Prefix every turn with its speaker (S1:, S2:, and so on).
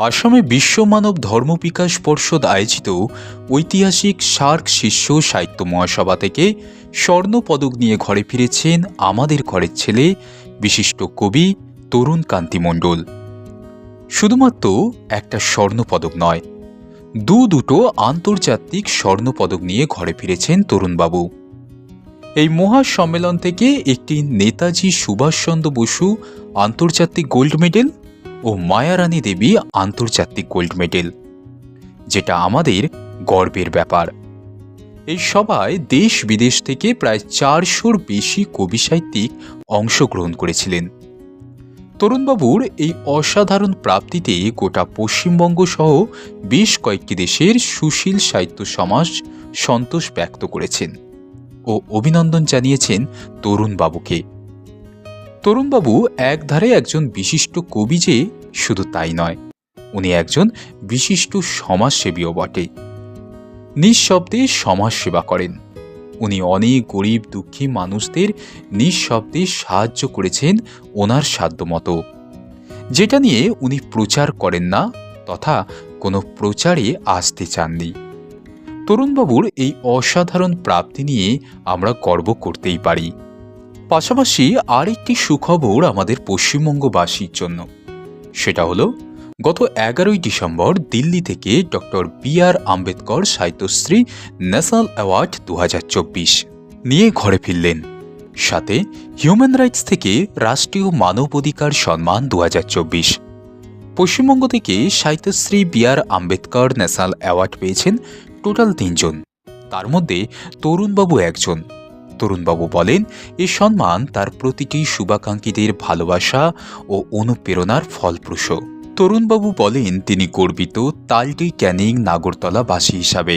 S1: আসামে বিশ্ব মানব ধর্ম বিকাশ পর্ষদ আয়োজিত ঐতিহাসিক সার্ক শীর্ষ সাহিত্য মহাসভা থেকে স্বর্ণ পদক নিয়ে ঘরে ফিরেছেন আমাদের ঘরের ছেলে, বিশিষ্ট কবি তরুণ কান্তি মণ্ডল। শুধুমাত্র একটা স্বর্ণ পদক নয়, দু দুটো আন্তর্জাতিক স্বর্ণ পদক নিয়ে ঘরে ফিরেছেন তরুণবাবু। এই মহা সম্মেলন থেকে একটি নেতাজি সুভাষচন্দ্র বসু আন্তর্জাতিক গোল্ড মেডেল ও মায়ারানী দেবী আন্তর্জাতিক গোল্ড মেডেল, যেটা আমাদের গর্বের ব্যাপার। এই সভায় দেশ বিদেশ থেকে প্রায় চারশোর বেশি কবি সাহিত্যিক অংশগ্রহণ করেছিলেন। তরুণবাবুর এই অসাধারণ প্রাপ্তিতে গোটা পশ্চিমবঙ্গ সহ বেশ কয়েকটি দেশের সুশীল সাহিত্য সমাজ সন্তোষ ব্যক্ত করেছেন ও অভিনন্দন জানিয়েছেন তরুণবাবুকে। তরুণবাবু একধারে একজন বিশিষ্ট কবি যে, শুধু তাই নয়, উনি একজন বিশিষ্ট সমাজসেবীও বটে। নিঃশব্দে সমাজসেবা করেন। উনি অনেক গরিব দুঃখী মানুষদের নিঃশব্দে সাহায্য করেছেন ওনার সাধ্যমতো যেটা নিয়ে উনি প্রচার করেন না, তথা কোনো প্রচারে আসতে চাননি। তরুণবাবুর এই অসাধারণ প্রাপ্তি নিয়ে আমরা গর্ব করতেই পারি। পাশাপাশি আরেকটি সুখবর আমাদের পশ্চিমবঙ্গবাসীর জন্য। সেটা হলো, গত এগারোই ডিসেম্বর দিল্লি থেকে doctor B R Ambedkar Sahityashri national award দু হাজার চব্বিশ নিয়ে ঘরে ফিরলেন। সাথে হিউম্যান রাইটস থেকে রাষ্ট্রীয় মানবাধিকার সম্মান দু হাজার চব্বিশ। পশ্চিমবঙ্গ থেকে Sahityashri B R Ambedkar national award পেয়েছেন টোটাল তিনজন। তার মধ্যে তরুণবাবু একজন। তরুণবাবু বলেন, এ সম্মান তার প্রতিটি শুভাকাঙ্ক্ষীদের ভালোবাসা ও অনুপ্রেরণার ফলপ্রসূ। তরুণবাবু বলেন, তিনি গর্বিত তালটি ক্যানিং নাগরতলাবাসী হিসাবে।